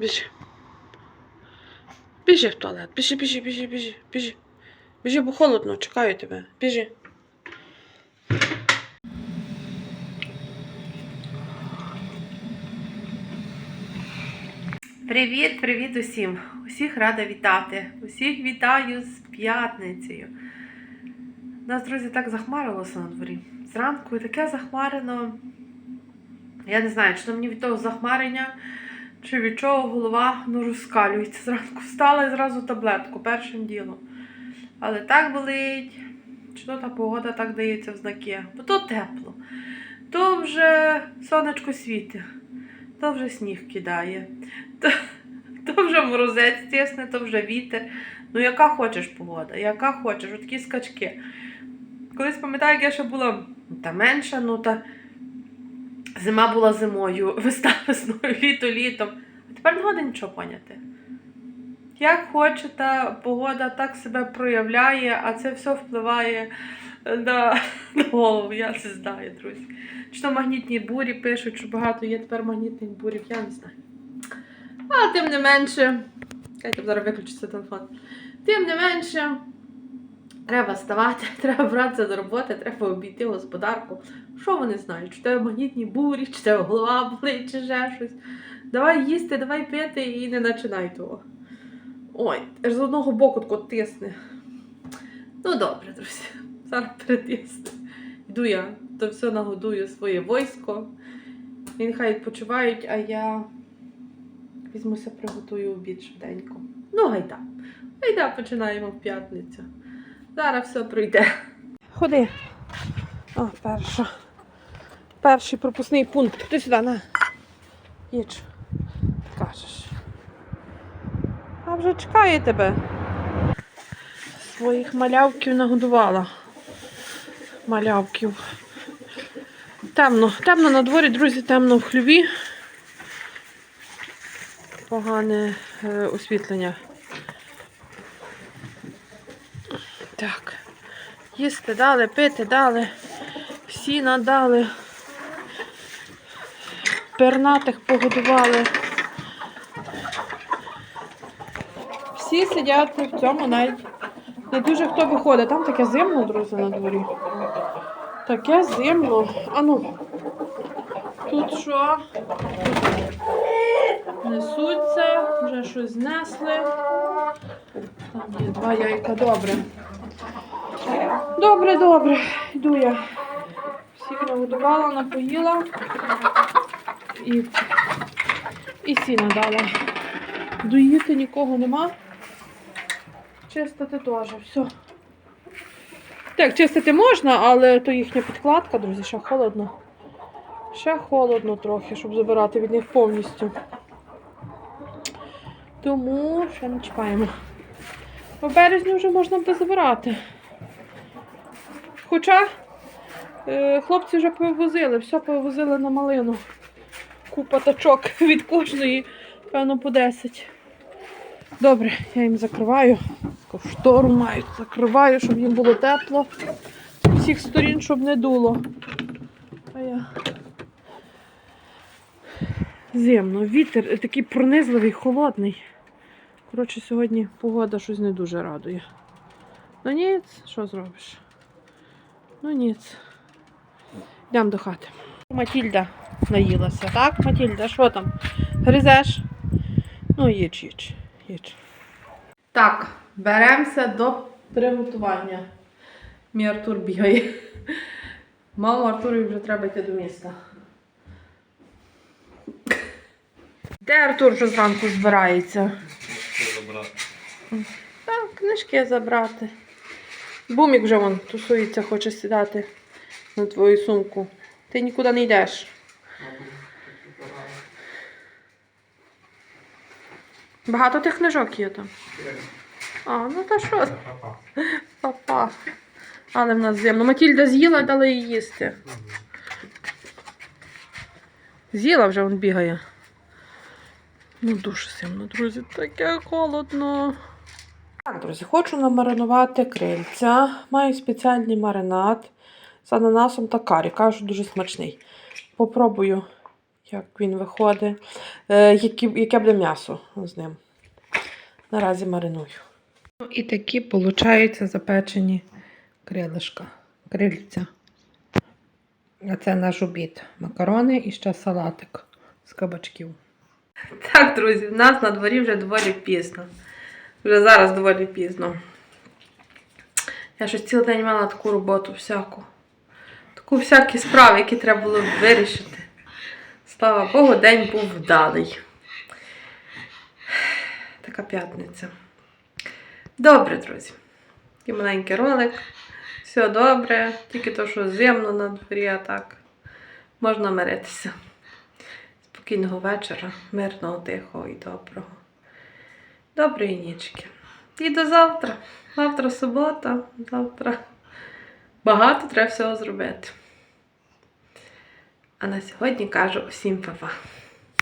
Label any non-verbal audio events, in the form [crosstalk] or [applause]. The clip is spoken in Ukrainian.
Біжи. Біжи в туалет. Біжи, біжи, біжи, біжи, біжи. Біжи, бо холодно, чекаю тебе. Біжи. Привіт, привіт усім! Усіх рада вітати. Усіх вітаю з п'ятницею. Нас, друзі, так захмарилося на дворі. Зранку і таке захмарено. Я не знаю, чи то мені від того захмарення, чи від чого голова ну, розкалюється. Зранку встала і зразу таблетку першим ділом. Але так болить, чи то та погода так дається в знаки. Бо то тепло, то вже сонечко світить, то вже сніг кидає, то, то вже морозець тисне, то вже вітер. Ну, яка хочеш погода, яка хочеш, такі скачки. Колись пам'ятаю, як я ще була та менша, ну та зима була зимою, [laughs] весна весною, літо літом. А тепер не года нічого поняти. Як хоче та погода так себе проявляє, а це все впливає на, [laughs] на голову, я не знаю, друзі. Чи то магнітні бурі пишуть, що багато є тепер магнітних бурів, я не знаю. А тим не менше, Кайте зараз виключиться телефон. Тим не менше, треба вставати, [laughs] треба братися до роботи, треба обійти господарку. Що вони знають? Чи тебе магнітні бурі, чи тебе голова болить, чи ще щось. Давай їсти, давай пити і не починай того. Ой, аж з одного боку тако тисне. Ну добре, друзі. Зараз перетисну. Йду я, то все нагодую своє військо. Він хай відпочивають, а я візьмуся, приготую обід швиденько. Ну, гайда. Гайда починаємо в п'ятницю. Зараз все пройде. Ходи. О, перша. Перший пропускний пункт. Ти сюди, на. Їдь. Кажеш. А вже чекає тебе. Своїх малявків нагодувала. Малявків. Темно. Темно на дворі, друзі, темно в хліві. Погане е, освітлення. Так. Їсти дали, пити дали, сіна дали. Пернатих погодували. Всі сидять в цьому навіть. Не дуже хто виходить. Там таке зимно, друзі, на дворі. Таке зимно. А ну. Тут що? Несуться, вже щось знесли. Там є два яйка, добре. Добре, добре. Йду я. Всіх нагодувала, напоїла і, і сіна дала. Доїти нікого нема. Чистити теж, все. Так, чистити можна, але то їхня підкладка, друзі, ще холодно. Ще холодно трохи, щоб забирати від них повністю. Тому ще не чекаємо. В березні вже можна буде забирати. Хоча е, хлопці вже повозили, все повозили на малину. Купа тачок від кожної, певно, по 10. Добре, я їм закриваю. Штору маю, закриваю, щоб їм було тепло. З всіх сторін, щоб не дуло. А я зимно. Вітер такий пронизливий, холодний. Коротше, сьогодні погода щось не дуже радує. Ну ніц, що зробиш? Ну ніц. Йдемо до хати. Матільда наїлася, так, Матільда? Що там? Гризеш? Ну, їдь, їдь, їдь. Так, беремося до приготування. Мій Артур бігає. Маму Артурові вже треба йти до міста. Де Артур вже зранку збирається? Так, книжки забрати. Бумік вже вон тусується, хоче сідати на твою сумку. Ти нікуди не йдеш. Багато тих книжок є там. А, ну та що? Папа. Але в нас зимно. Матільда з'їла, дали їй їсти. З'їла вже він бігає. Ну, дуже сильно, друзі, таке холодно. Так, друзі, хочу намаринувати крильця. Маю спеціальний маринад з ананасом та карі. Кажу, дуже смачний. Попробую, як він виходить, е, яке буде м'ясо з ним. Наразі мариную. Ну, і такі, получаються, запечені крилишка, крильця. А це наш обід. Макарони і ще салатик з кабачків. Так, друзі, в нас на дворі вже доволі пізно. Вже зараз доволі пізно. Я щось цілий день мала таку роботу всяку. Таку всякі справи, які треба було вирішити. Слава Богу, день був вдалий. Така п'ятниця. Добре, друзі. Такий маленький ролик. Все добре, тільки то, що зимно на дворі, а так можна миритися. Спокійного вечора, мирного, тихого і доброго. Доброї нічки. І до завтра. Завтра субота, завтра багато треба всього зробити. А на сьогодні кажу всім па-па.